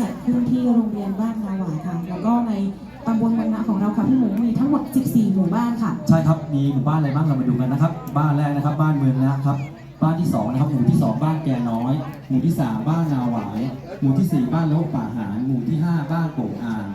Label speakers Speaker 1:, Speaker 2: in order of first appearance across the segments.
Speaker 1: จัดขึ้นที่โรงเรียนบ้านนาหวายค่ะ แล้วก็ในตำบลวังนาของเราค่ะพี่หมูมีทั้งหมด 14 หมู่บ้านค่ะ
Speaker 2: ใช่ครับมีหมู่บ้านอะไรบ้างเรามาดูกันนะครับ บ้านแรกนะครับ บ้านเมืองนะครับ บ้านที่สองนะครับหมู่ที่สองบ้านแกน้อย หมู่ที่สามบ้านนาหวาย หมู่ที่สี่บ้านโลกป่าหารหมู่ที่ห้าบ้านโป่งอ่าง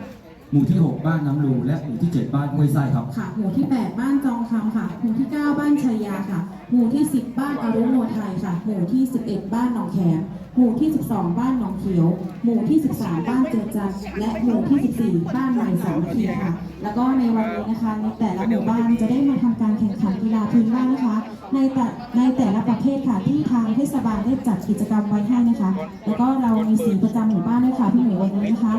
Speaker 2: หมู่ที่หกบ้านน้ำลูและหมู่ที่เจ็ดบ้านห้วยไส้ครับ
Speaker 1: ค่ะ หมู่ที่ 8 บ้านจองคำค่ะ หมู่ที่ 9 บ้านชัยยาค่ะ หมู่ที่ 10 บ้านอรุณโนไทยค่ะ หมู่ที่ 11 บ้านหนองแขม หมู่ที่ 12 บ้านหนองเขียว หมู่ที่ 13 บ้านเจือจันและหมู่ที่ 14 บ้านใหม่สามขีค่ะ แล้วก็ในวันนี้นะคะในแต่ละหมู่บ้านจะได้มาทำการแข่งขันกีฬาพื้นบ้านนะคะ ในแต่ในแต่ละประเภทค่ะที่ทางเทศบาลได้จัดกิจกรรมไว้ให้นะคะ แล้วก็เรามีสีประจำหมู่บ้านด้วยค่ะพี่หมูวันนี้นะคะ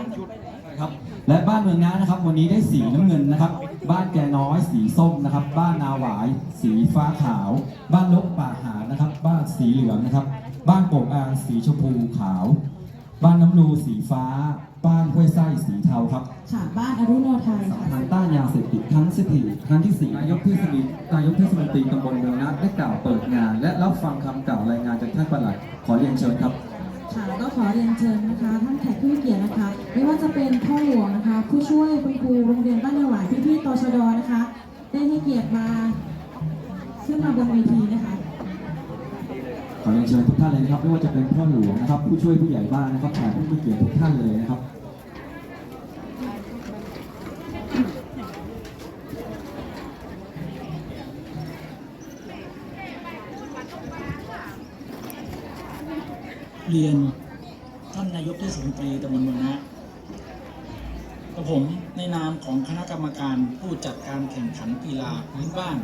Speaker 2: ครับและบ้านเมืองน้านะครับ วันนี้ได้สีน้ำเงินนะครับ บ้านแกน้อยสีส้มนะครับ บ้านนาหวาย สีฟ้าขาว บ้านลกป่าหานะครับ บ้านสีเหลืองนะครับ บ้านโป่งอ่างสีชมพูขาว บ้านน้ำลูสีฟ้า บ้านห้วยไส้สีเทาครับ
Speaker 1: ค่ะ บ้านอรุณโนไทยค่ะ
Speaker 2: ทางต้านยาเสพติดครั้งที่สี่ครั้งที่สี่นายกเทศมนตรีนายกเทศมนตรีตำบลเมืองนะได้กล่าวเปิดงาน และรับฟังคำกล่าวรายงานจากท่านปลัดขอเรียนเชิญครับ
Speaker 1: ค่ะแล้วก็ขอเรียนเชิญนะคะ ท่านแขกผู้มีเกียรตินะคะ ไม่ว่าจะเป็นพ่อหลวงนะคะ ผู้ช่วยคุณครูโรงเรียนบ้านนาหวายพี่ๆตชดนะคะ ได้ให้เกียรติมา ขึ้นมาบนเวที
Speaker 2: ทุกท่านเลยนะครับ ไม่ว่าจะเป็นพ่อหลวงนะครับ ผู้ช่วยผู้ใหญ่บ้านนะครับแขกผู้มีเกียรติทุกท่านเลยนะครับ
Speaker 3: เรียนท่านนายกเทศมนตรีตำบลเมืองนะกับผมในนามของคณะกรรมการผู้จัดการแข่งขันกีฬาพื้นบ้าน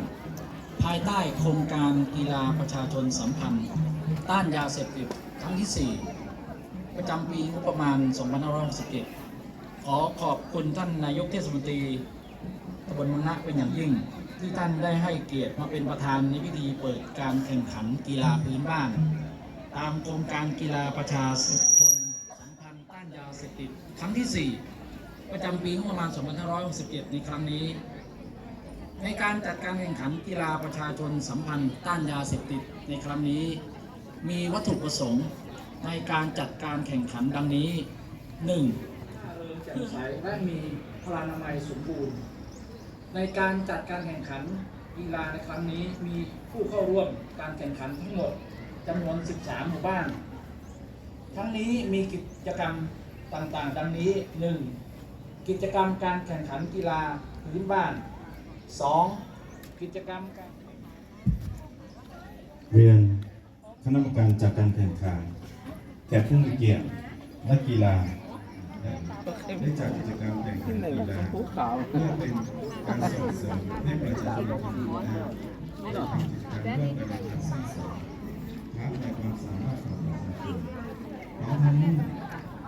Speaker 3: ภายใต้โครงการกีฬาประชาชนสัมพันธ์ ต้านยาเสพติดครั้งที่ 4 ประจำปีงบประมาณ 2567 ขอขอบคุณท่านนายกเทศมนตรีตำบลมืองนะเป็นอย่างยิ่ง ที่ท่านได้ให้เกียรติมาเป็นประธานในพิธีเปิดการแข่งขันกีฬาพื้นบ้าน ตามโครงการกีฬาประชาชนสัมพันธ์ต้านยาเสพติดครั้งที่ 4 ประจำปีงบประมาณ 2561ในครั้งนี้ ในการจัดการแข่งขันกีฬาประชาชนสัมพันธ์ต้านยาเสพติดในครั้งนี้ มีวัตถุประสงค์ในการจัดการแข่งขันดังนี้ 1. แจ่มใสและมีพลานามัยสมบูรณ์ ในการจัดการแข่งขันกีฬาในครั้งนี้มีผู้เข้าร่วมการแข่งขันทั้งหมดจำนวน 13 หมู่บ้าน ทั้งนี้มีกิจกรรมต่างๆ ดังนี้ 1. กิจกรรมการแข่งขันกีฬาพื้นบ้าน 2. กิจกรรมการ
Speaker 4: เรียน คณะกรรมการจากการแข่งขันแขกผู้มีเกียรตินักกีฬาได้จัดกิจกรรมแข่งขันกีฬาเพื่อเป็นการส่งเสริมให้ประชาชนทุกคนได้ทำกิจกรรมร่วมกันอย่างสร้างสรรค์ท้าทายความสามารถของประชาชนพร้อมทั้ง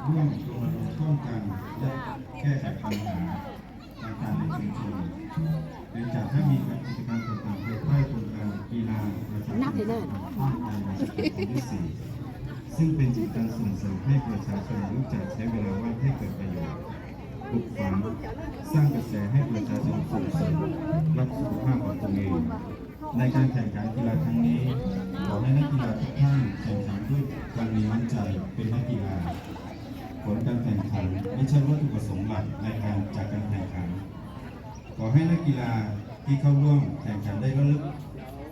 Speaker 4: ร่วมรณรงค์ป้องกันและแก้ไขปัญหาต่างๆในชุมชนเนื่องจากถ้ามีกิจกรรมต่างๆภายใต้โครงการกีฬา ประชาชนสัมพันธ์ต้าซึ่งเป็นจิตการส่งเสริมให้ประชาชนรู้จักใช้เวลาว่างให้เกิดประโยชน์ปลุกฝังสร้างกระแสให้ประชาชนส่งเสริมรักสุขภาพของตนเอง ในการแข่งขันกีฬาครั้งนี้ ขอให้นักกีฬาทุกท่านแข่งขันด้วยความมีมั่นใจเป็นนักกีฬา ผลการแข่งขันไม่ใช่วัตถุประสงค์หลักในการจัดการแข่งขัน ขอให้นักกีฬาที่เข้าร่วมแข่งขันได้ระลึก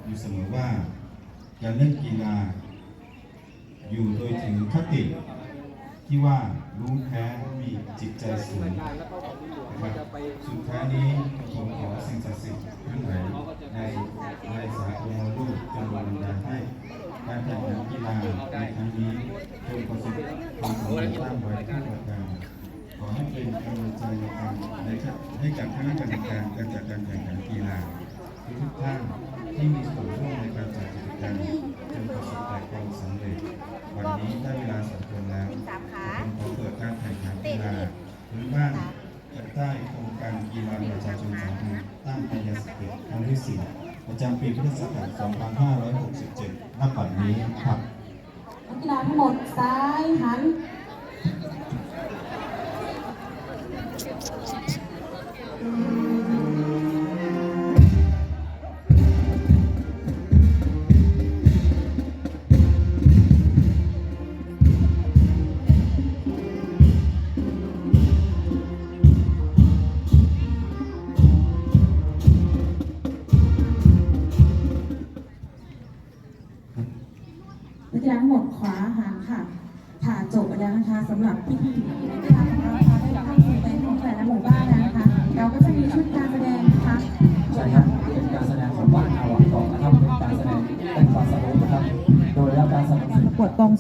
Speaker 4: อยู่เสมอว่า การเล่นกีฬา อยู่โดยถือคติที่ว่ารู้แพ้มีจิตใจสูงนะครับสุดท้ายนี้ผมขอสิ่งศักดิ์สิทธิ์ทั้งหลายในในสากลโลกจงบันดาลให้การแข่งขันกีฬาในครั้งนี้จงประสบความสำเร็จตามไว้ทุกประการขอให้เป็นกำลังใจในการในการให้กับคณะกรรมการการจัดการแข่งขันกีฬาทุกท่านที่มีส่วนร่วมในการจัดกิจ กรรมจนประสบแต่ความสำเร็จ วันนี้ได้เวลาสมควรแล้วผมขอเปิดการแข่งขันกีฬาพื้นบ้านภายใต้โครงการกีฬาประชาชนสามพันธ์ต้านยาเสพติดครั้งที่สี่ประจำปีพุทธศักราช2567ณบัดนี้ครับ
Speaker 1: นักกีฬาทั้งหมดซ้ายหัน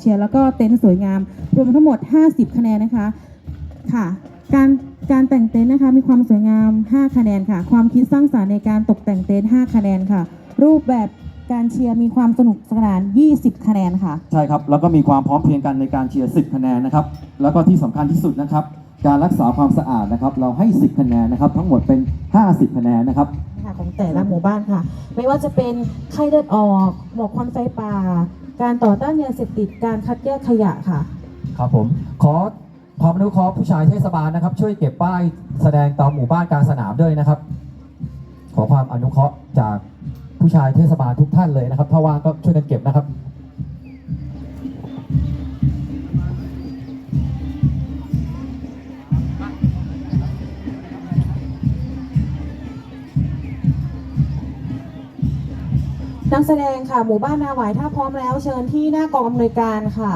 Speaker 1: เชี
Speaker 2: ยร์
Speaker 1: แล้วก็เต็นท์สวยงาม รวมทั้งหมด 50 คะแนนนะคะค่ะ การการแต่งเต็นท์นะคะมีความสวยงาม 5 คะแนนค่ะ ความคิดสร้างสรรค์ในการตกแต่งเต็นท์5คะแนนค่ะ รูปแบบการเชียร์มีความสนุกสนาน 20 คะแนนค่ะ
Speaker 2: ใช่ครับ แล้วก็มีความพร้อมเพรียงกันในการเชียร์ 10 คะแนนนะครับ แล้วก็ที่สำคัญที่สุดนะครับ การรักษาความสะอาดนะครับ เราให้ 10 คะแนนนะครับ ทั้งหมดเป็น 50 คะแนนนะครับ
Speaker 1: ค่ะของแต่ละหมู่บ้านค่ะ ไม่ว่าจะเป็นไข้เลือดออก หมอกควันไฟป่า การต่อต้านยาเสพติดการคัดแยกขยะค่ะ
Speaker 2: ครับผม ขอความอนุเคราะห์ผู้ชายเทศบาลนะครับ ช่วยเก็บป้ายแสดงตามหมู่บ้านกลารสนามด้วยนะครับ ขอความอนุเคราะห์จากผู้ชายเทศบาลทุกท่านเลยนะครับ ถ้าว่างก็ช่วยกันเก็บนะครับ
Speaker 1: นักแสดงค่ะ หมู่บ้านนาหวายถ้าพร้อมแล้วเชิญที่หน้ากองอำนวยการค่ะ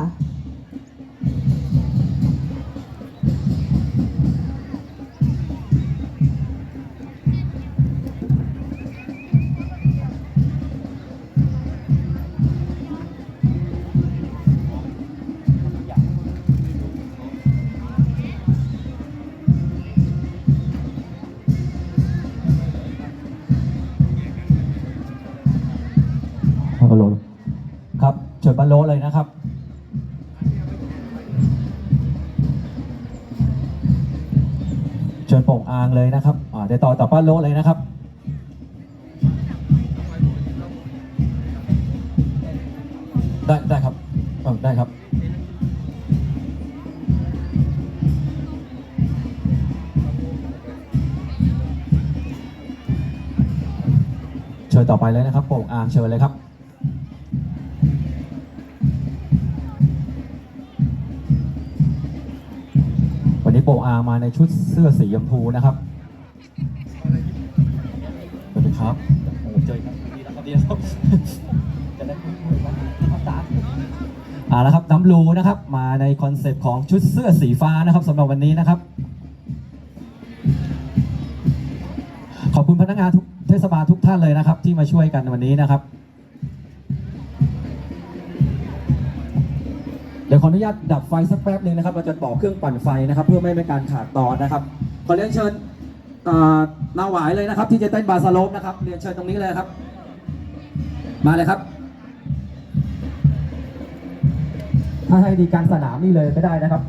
Speaker 2: ฮัลโลครับเชิญบรรโลเลยนะครับเชิญโป่งอางเลยนะครับอ่าเดี๋ยวต่อต่อป้าโลเลยนะครับได้ได้ครับได้ครับเชิญต่อไปเลยนะครับโป่งอางเชิญเลยครับ โป่งอางมาในชุดเสื้อสีชมพูนะครับสวัสดีครับโอ้เจอกันดีแล้วครับดีแล้วครับจะได้คุยกันนะครับตาอ่าแล้วครับน้ำรูนะครับ มาในคอนเซปต์ของชุดเสื้อสีฟ้านะครับสำหรับวันนี้นะครับ ขอบคุณพนักงานทุกเทศบาลทุกท่านเลยนะครับ ที่มาช่วยกันวันนี้นะครับ ดี๋ยวขออนุญาตดับไฟสักแป๊บหนึ่งนะครับ เราจะต่อเครื่องปั่นไฟนะครับ เพื่อไม่ให้เป็นการขาดตอนนะครับ ขอเรียนเชิญนาหวายเลยนะครับ ที่จะเต้นบาสโลปนะครับเรียนเชิญตรงนี้เลยครับ มาเลยครับ ถ้าให้ดีการสนามนี่เลยไม่ได้นะครับ